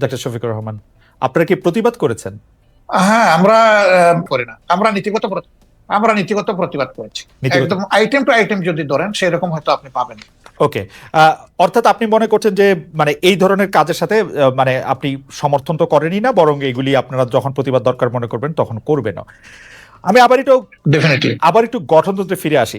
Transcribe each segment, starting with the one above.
Doctor Shafiqur Rahman আপনারা কি প্রতিবাদ করেছেন? হ্যাঁ আমরা করি না। আমরা নীতিগত আমরা নীতিগত প্রতিবাদ করেছি। একদম আইটেম টু আইটেম যদি ধরেন সেরকম হয়তো আপনি পাবেন। ওকে আহ, অর্থাৎ আপনি মনে করছেন যে মানে এই ধরনের কাজের সাথে মানে আপনি সমর্থন তো করেনই না বরং এগুলি আপনারা যখন প্রতিবাদ দরকার মনে করবেন তখন করবেন আমি আবার একটু ডেফিনেটলি আবার একটু গঠনতন্ত্রে ফিরে আসি।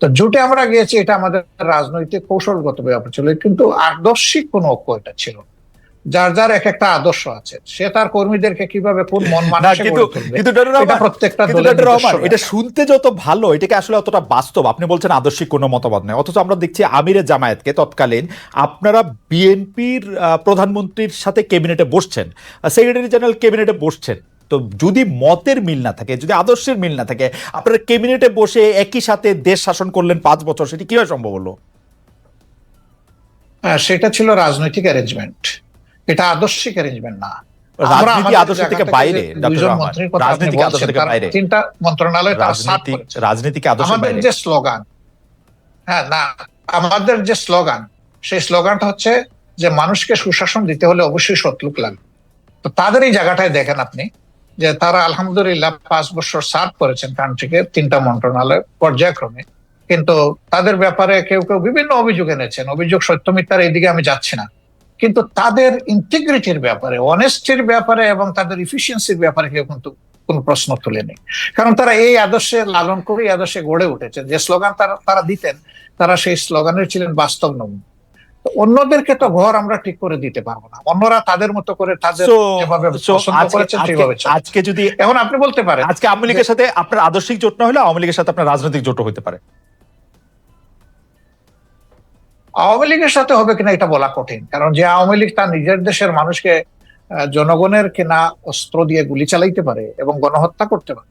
তো জোটে আমরা গিয়েছি এটা আমাদের রাজনৈতিক কৌশলগত ব্যাপার ছিল কিন্তু আদর্শিক কোনো ঐক্য এটা ছিল। যার যার এক একটা আদর্শ আছে সে তার কর্মীদেরকে কীভাবে কোন মন প্রত্যেকটা এটা শুনতে যত ভালো এটাকে আসলে অতটা বাস্তব। আপনি বলছেন আদর্শিক কোনো মতবাদ নেই অথচ আমরা দেখছি আমিরের জামায়াতকে তৎকালীন আপনারা বিএনপির প্রধানমন্ত্রীর সাথে ক্যাবিনেটে বসছেন সেক্রেটারি জেনারেল ক্যাবিনেটে বসছেন। তো যদি মতের মিল না থাকে যদি আদর্শের মিল না থাকে আপনারা ক্যাবিনেটে বসে একই সাথে দেশ শাসন করলেন পাঁচ বছর সেটি কীভাবে সম্ভব হলো? সেটা ছিল রাজনৈতিক অ্যারেঞ্জমেন্ট এটা আদর্শিক অ্যারেঞ্জমেন্ট না। আমাদের যে স্লোগান হ্যাঁ না আমাদের যে স্লোগান সেই স্লোগানটা হচ্ছে যে মানুষকে সুশাসন দিতে হলে অবশ্যই সৎলোক লাগবে তো তাদের এই জায়গাটায় দেখেন আপনি যে তারা আলহামদুলিল্লাহ পাঁচ বছর সার্ভ করেছেন কান্ট্রিকে তিনটা মন্ত্রণালয় পর্যায়ক্রমে। কিন্তু তাদের ব্যাপারে কেউ কেউ বিভিন্ন অভিযোগ এনেছেন। অভিযোগ সত্য মিথ্যার এইদিকে আমি যাচ্ছি না। কিন্তু তাদের ইন্টিগ্রিটির ব্যাপারে অনেস্টির ব্যাপারে এবং তাদের ইফিসিয়েন্সির ব্যাপারে কেউ কিন্তু কোনো প্রশ্ন তুলেনি। কারণ তারা এই আদর্শে লালন করে, এই আদর্শে গড়ে উঠেছে। যে স্লোগান তারা তারা দিতেন, তারা সেই স্লোগানের ছিলেন বাস্তব নমুনা। অন্যদেরকে তো ঘর আমরা ঠিক করে দিতে পারব না। অন্যরা তাদের মতো করে তাদের যেভাবে পছন্দ করেছেন সেভাবে আজকে যদি এখন আপনি বলতে পারেন আজকে আওয়ামী লীগের সাথে আপনার আদর্শিক জোট না হলে আওয়ামী লীগের সাথে আপনার রাজনৈতিক জোটও হতে পারে। আওয়ামী লীগের সাথে হবে কিনা এটা বলা কঠিন। কারণ যে আওয়ামী লীগ তার নিজের দেশের মানুষকে জনগণের কিনা অস্ত্র দিয়ে গুলি চালাইতে পারে এবং গণহত্যা করতে পারে।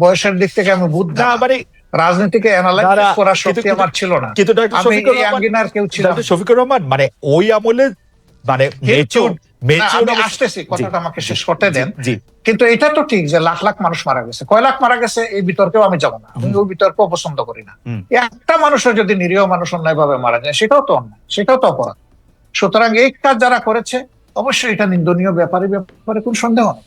বয়সের দিক থেকে আমি বুদ্ধ মানে রাজনীতিকে না, করার শক্তি আমার ছিল না। কিন্তু আঙ্গিনার কেউ ছিল শফিকুর রহমান মানে ওই আমলে মানে মেচুর আসতেছি কথাটা আমাকে শেষ করতে দেন। কিন্তু এটা তো ঠিক যে লাখ লাখ মানুষ মারা গেছে। কয় লাখ মারা গেছে এই বিতর্কেও আমি যাব না। আমি ওই বিতর্ক পছন্দ করি না। একটা মানুষের যদি নিরীহ মানুষ অন্যায় ভাবে মারা যায় সেটাও তো অন্যায় সেটাও তো অপরাধ। সুতরাং এই কাজ যারা করেছে অবশ্যই এটা নিন্দনীয় ব্যাপারে ব্যাপারে কোন সন্দেহ নেই।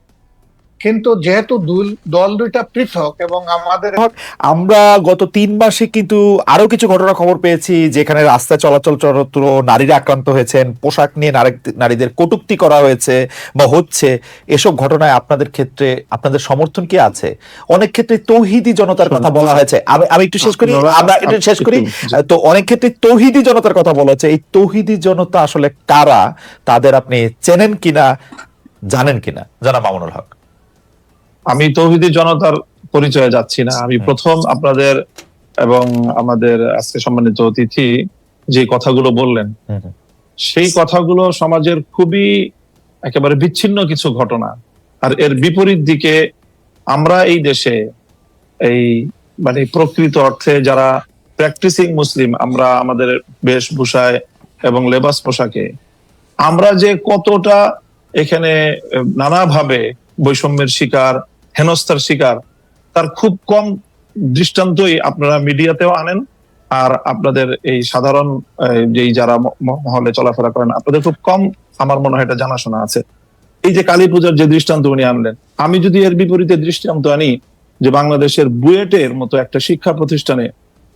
কিন্তু যেহেতু দল দুইটা পৃথক এবং আমাদের আমরা গত তিন মাসে কিন্তু আরও কিছু ঘটনা খবর পেয়েছি যেখানে রাস্তায় চলাচল চরত্র নারীরা আক্রান্ত হয়েছেন পোশাক নিয়ে নারীদের কটুক্তি করা হয়েছে বা হচ্ছে। এসব ঘটনায় আপনাদের ক্ষেত্রে আপনাদের সমর্থন কি আছে? অনেক ক্ষেত্রে তৌহিদি জনতার কথা বলা হয়েছে। আমি আমি একটু শেষ করি আমরা এটা শেষ করি। তো অনেক ক্ষেত্রে তৌহিদি জনতার কথা বলা হচ্ছে। এই তৌহিদি জনতা আসলে কারা? তাদের আপনি চেনেন কিনা? জানেন কিনা? জানা মামুনুল হক। আমি তৌহিদি জনতার পরিচয়ে যাচ্ছি না। আমি প্রথম আপনাদের এবং আমাদের আজকে সম্মানিত অতিথি যে কথাগুলো বললেন। সেই কথাগুলো সমাজের খুবই একেবারে বিচ্ছিন্ন কিছু ঘটনা। আর এর বিপরীত দিকে আমরা এই দেশে এই মানে প্রকৃত অর্থে যারা প্র্যাকটিসিং মুসলিম আমরা আমাদের বেশভূষায় এবং লেবাস পোশাকে আমরা যে কতটা এখানে নানাভাবে বৈষম্যের শিকার হেনস্থার শিকার। তার খুব কম দৃষ্টান্তই আপনারা মিডিয়াতেও আনেন। আর আপনাদের এই সাধারণ যেই যারা মহলে চলাফেরা করেন, আপনাদের খুব কম আমার মনে হয় এটা জানাশোনা আছে। এই যে কালী পূজার যে দৃষ্টান্ত উনি আনলেন, আমি যদি এর বিপরীতে দৃষ্টান্ত আনি যে বাংলাদেশের বুয়েটের মতো একটা শিক্ষা প্রতিষ্ঠানে,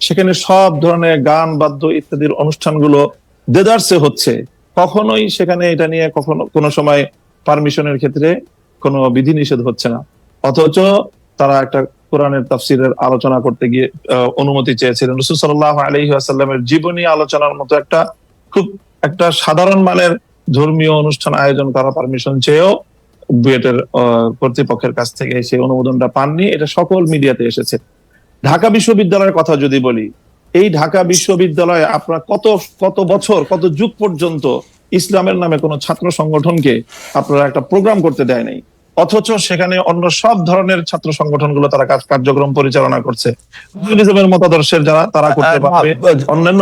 সেখানে সব ধরনের গান, বাদ্য ইত্যাদির অনুষ্ঠানগুলো দেদারসে হচ্ছে, কখনোই সেখানে এটা নিয়ে কখনো কোনো সময় পারমিশনের ক্ষেত্রে কোনো বিধিনিষেধ হচ্ছে না। অথচ তারা একটা কোরআনের তাফসিরের আলোচনা করতে গিয়ে অনুমতি চেয়েছিলেন। রসুল সাল্লাহ আলহি আসাল্লামের জীবনী আলোচনার মতো একটা খুব একটা সাধারণ মানের ধর্মীয় অনুষ্ঠান আয়োজন করা পারমিশন চেয়েও বুয়েটের কর্তৃপক্ষের কাছ থেকে সেই অনুমোদনটা পাননি। এটা সকল মিডিয়াতে এসেছে। ঢাকা বিশ্ববিদ্যালয়ের কথা যদি বলি, এই ঢাকা বিশ্ববিদ্যালয়ে আপনার কত কত বছর, কত যুগ পর্যন্ত ইসলামের নামে কোনো ছাত্র সংগঠনকে আপনারা একটা প্রোগ্রাম করতে দেয় নাই। অথচ সেখানে অন্য সব ধরনের ছাত্র সংগঠনগুলো তারা কাজ কার্যক্রম পরিচালনা করছে কমিউনিজমের মতাদর্শের যারা তারা করতে পারবে অন্যান্য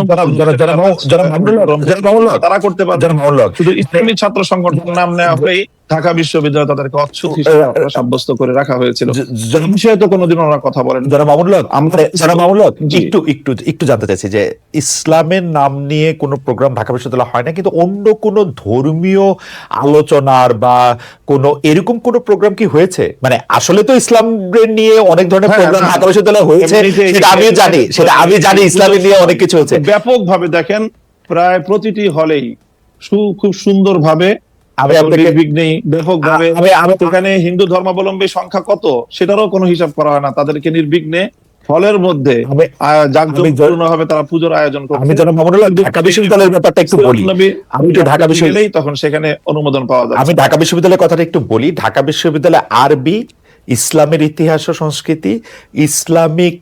তারা করতে পারবে শুধু ইসলামী ছাত্র সংগঠন নাম নেওয়া হয়েই ঢাকা বিশ্ববিদ্যালয় তাদেরকে অচ্ছুত হিসেবে সাব্যস্ত করে রাখা হয়েছিল বিষয়ে তো কোনোদিন ওরা কথা বলেন যারা আমরা- যারা জি। একটু একটু একটু জানতে চাইছি যে ইসলামের নাম নিয়ে কোনো প্রোগ্রাম ঢাকা বিশ্ববিদ্যালয় হয় না কিন্তু অন্য কোনো ধর্মীয় আলোচনার বা কোনো এরকম কোনো প্রোগ্রাম কি হয়েছে মানে আসলে তো ইসলামের নিয়ে অনেক ধরনের হ্যাঁ, প্রোগ্রাম। ঢাকা বিশ্ববিদ্যালয়ে হয়েছে সেটা আমিও জানি সেটা আমি জানি ইসলামের নিয়ে অনেক কিছু হয়েছে ব্যাপক ভাবে দেখেন প্রায় প্রতিটি হলেই সু- খুব সুন্দর ভাবে আমি আপনাকে নির্বিঘ্নেই ব্যাপক আমি আমি এখানে হিন্দু ধর্মাবলম্বী সংখ্যা কত? সেটারও কোনো হিসাব করা হয় না। তাদেরকে নির্বিঘ্নে হলের মধ্যে জ- তারা পুজোর আয়োজন করছে। আমি যেন মামুনুল ঢাকা বিশ্ববিদ্যালয়ের ব্যাপারটা একটু বলি। আমি একটু ঢাকা বিশ্ববিদ্যালয় গেলেই তখন সেখানে অনুমোদন পাওয়া যায় আমি ঢাকা বিশ্ববিদ্যালয়ের কথাটা একটু বলি। ঢাকা বিশ্ববিদ্যালয় আরবি ইসলামের ইতিহাস ও সংস্কৃতি ইসলামিক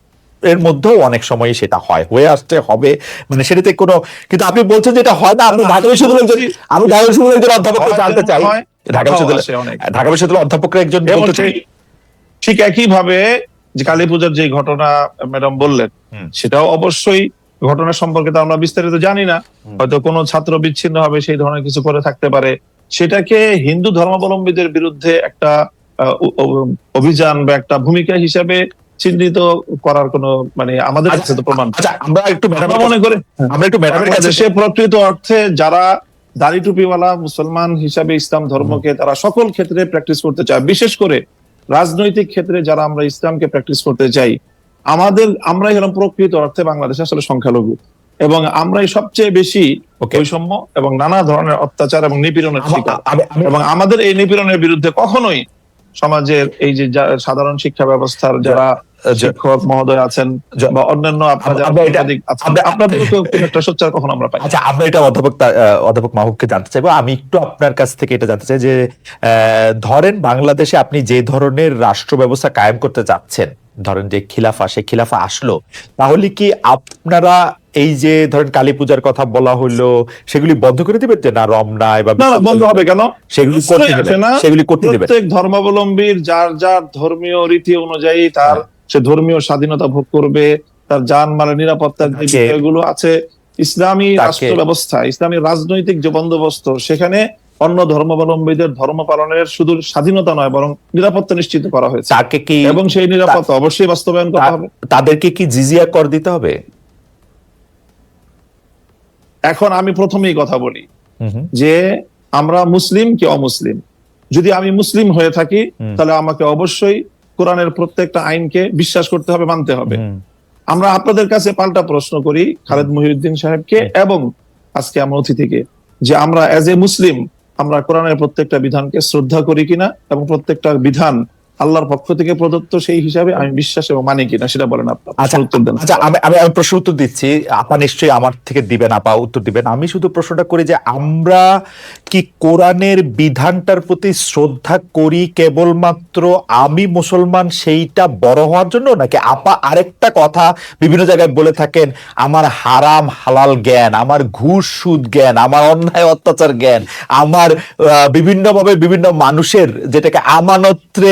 এর মধ্যেও অনেক সময় সেটা হয় হয়ে আসতে হবে মানে সেটাতে কোনো কিন্তু আপনি বলছেন যে এটা হয় না আমি ঢাকা বিশ্ববিদ্যালয়ের আমি ঢাকা বিশ্ববিদ্যালয়ের একজন অধ্যাপককে জানতে চাই ঢাকা বিশ্ববিদ্যালয় ঢাকা বিশ্ববিদ্যালয়ের অধ্যাপকের একজন ঠিক- একই ভাবে যে কালী পূজার যে ঘটনা ম্যাডাম বললেন। সেটাও অবশ্যই ঘটনা সম্পর্কে তো আমরা বিস্তারিত জানি না। হয়তো কোনো ছাত্র বিচ্ছিন্ন হবে সেই ধরনের কিছু করে থাকতে পারে। সেটাকে হিন্দু ধর্মাবলম্বীদের বিরুদ্ধে একটা অভিযান বা একটা ভূমিকা হিসাবে চিহ্নিত করার কোনো মানে আমাদের কাছে তো প্রমাণ। আচ্ছা আমরা একটু মনে করে আমরা একটু ম্যাডামের কাছে বাংলাদেশে প্রকৃত অর্থে যারা দাড়ি টুপিওয়ালা মুসলমান হিসাবে ইসলাম ধর্মকে তারা সকল ক্ষেত্রে প্র্যাকটিস করতে চায়। বিশেষ করে রাজনৈতিক ক্ষেত্রে যারা আমরা ইসলামকে প্র্যাকটিস করতে চাই আমাদের আমরাই হলাম প্রকৃত অর্থে বাংলাদেশে আসলে সংখ্যালঘু। এবং আমরাই সবচেয়ে বেশি বৈষম্য এবং নানা ধরনের অত্যাচার এবং নিপীড়নের শিকার। এবং আমাদের এই নিপীড়নের বিরুদ্ধে কখনোই সমাজের এই যে সাধারণ শিক্ষা ব্যবস্থার যারা শিক্ষক মহোদয় আছেন বা অন্যান্য একটা সোচ্চার কখনো আমরা পাই আচ্ছা আমরা এটা অধ্যাপক অধ্যাপক মাহবুবকে জানতে চাইব। আমি একটু আপনার কাছ থেকে এটা জানতে চাই যে ধরেন বাংলাদেশে আপনি যে ধরনের রাষ্ট্র ব্যবস্থা কায়েম করতে যাচ্ছেন ধরেন যে খিলাফা সে খিলাফা আসলো তাহলে কি আপনারা এই যে ধরেন কালী পূজার কথা বলা হলো সেগুলি বন্ধ করে দিবেন যে না রমনায় বা না না বন্ধ হবে কেন? সেগুলি করতে। সেগুলি করতে দেবেন। প্রত্যেক ধর্মাবলম্বীর যার যার ধর্মীয় রীতি অনুযায়ী তার সে ধর্মীয় স্বাধীনতা ভোগ করবে তার জান মালের নিরাপত্তার যে বিষয়গুলো আছে ইসলামী রাষ্ট্র ব্যবস্থা ইসলামী রাজনৈতিক যে বন্দোবস্ত সেখানে অন্য ধর্মাবলম্বীদের ধর্ম পালনের শুধু স্বাধীনতা নয় বরং নিরাপত্তা নিশ্চিত করা হয়েছে। তাকে কি এবং সেই নিরাপত্তা অবশ্যই বাস্তবায়ন করা হবে। তাদেরকে কি জিজিয়া কর দিতে হবে? এখন আমি প্রথমেই কথা বলি যে আমরা মুসলিম কি অমুসলিম? যদি আমি মুসলিম হয়ে থাকি তাহলে আমাকে অবশ্যই কোরআনের প্রত্যেকটা আইনকে বিশ্বাস করতে হবে মানতে হবে। আমরা আপনাদের কাছে পাল্টা প্রশ্ন করি খালেদ মহিউদ্দিন সাহেবকে এবং আজকে আমার অতিথিকে যে আমরা এজ এ মুসলিম আমরা কোরআনের প্রত্যেকটা বিধানকে শ্রদ্ধা করি কিনা এবং প্রত্যেকটা বিধান আল্লাহর পক্ষ থেকে প্রদত্ত সেই হিসাবে আমি বিশ্বাস এবং মানি কিনা সেটা বলেন আপনার আচ্ছা উত্তর দেন। আচ্ছা আমি আমি প্রশ্ন উত্তর দিচ্ছি। আপা নিশ্চয়ই আমার থেকে দিবেন আপা উত্তর দিবেন। আমি শুধু প্রশ্নটা করি যে আমরা কি কোরআনের বিধানটার প্রতি শ্রদ্ধা করি কেবলমাত্র আমি মুসলমান সেইটা বড় হওয়ার জন্য নাকি আপা আরেকটা কথা বিভিন্ন জায়গায় বলে থাকেন আমার হারাম হালাল জ্ঞান আমার ঘুষ সুদ জ্ঞান আমার অন্যায় অত্যাচার জ্ঞান আমার বিভিন্নভাবে বিভিন্ন মানুষের যেটাকে আমানত্রে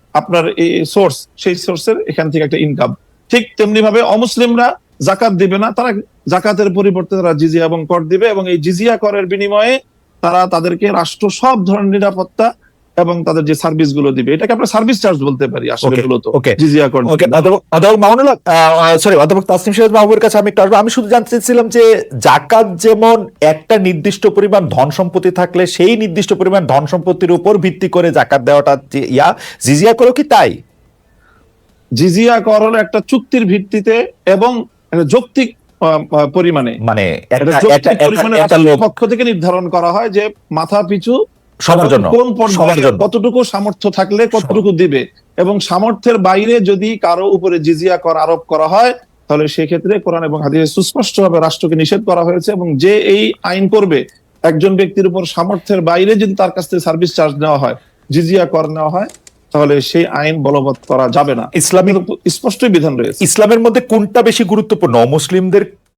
আপনার এই সোর্স সেই সোর্সের এখান থেকে একটা ইনকাম ঠিক তেমনি ভাবে অমুসলিমরা জাকাত দিবে না, তারা জাকাতের পরিবর্তে তারা জিজিয়া এবং কর দিবে এবং এই জিজিয়া করের বিনিময়ে তারা তাদেরকে রাষ্ট্র সব ধরনের নিরাপত্তা এবং তাদের যে সার্ভিসগুলো দিবে এটাকে আমরা সার্ভিস চার্জ বলতে পারি আসলে মূলত জিজিয়া ওকে অধ্যাপক মামুনুল্লাহ সরি অধ্যাপক তাসনিম মাহবুবের কাছে আমি একটু আসব। আমি শুধু জানতে চাইছিলাম যে জাকাত যেমন একটা নির্দিষ্ট পরিমাণ ধন সম্পত্তি থাকলে সেই নির্দিষ্ট পরিমাণ ধন সম্পত্তির উপর ভিত্তি করে জাকাত দেওয়াটা ইয়া জিজিয়া করো কি তাই? জিজিয়া কর হলো একটা চুক্তির ভিত্তিতে এবং যৌক্তিক পরিমাণে। মানে পক্ষ থেকে নির্ধারণ করা হয় যে মাথা পিছু সবার জন্য কোন পর্যায়ে জন্য। কতটুকু সামর্থ্য থাকলে কতটুকু দিবে? এবং সামর্থ্যের বাইরে যদি কারও উপরে জিজিয়া কর আরোপ করা হয় তাহলে সেক্ষেত্রে কোরআন এবং হাদিসে সুস্পষ্টভাবে রাষ্ট্রকে নিষেধ করা হয়েছে এবং যে এই আইন করবে একজন ব্যক্তির উপর সামর্থ্যের বাইরে যদি তার কাছ থেকে সার্ভিস চার্জ নেওয়া হয় জিজিয়া কর নেওয়া হয় তাহলে সেই আইন বলবৎ করা যাবে না। ইসলামের স্পষ্টই বিধান রয়েছে। ইসলামের মধ্যে কোনটা বেশি গুরুত্বপূর্ণ? মুসলিমদের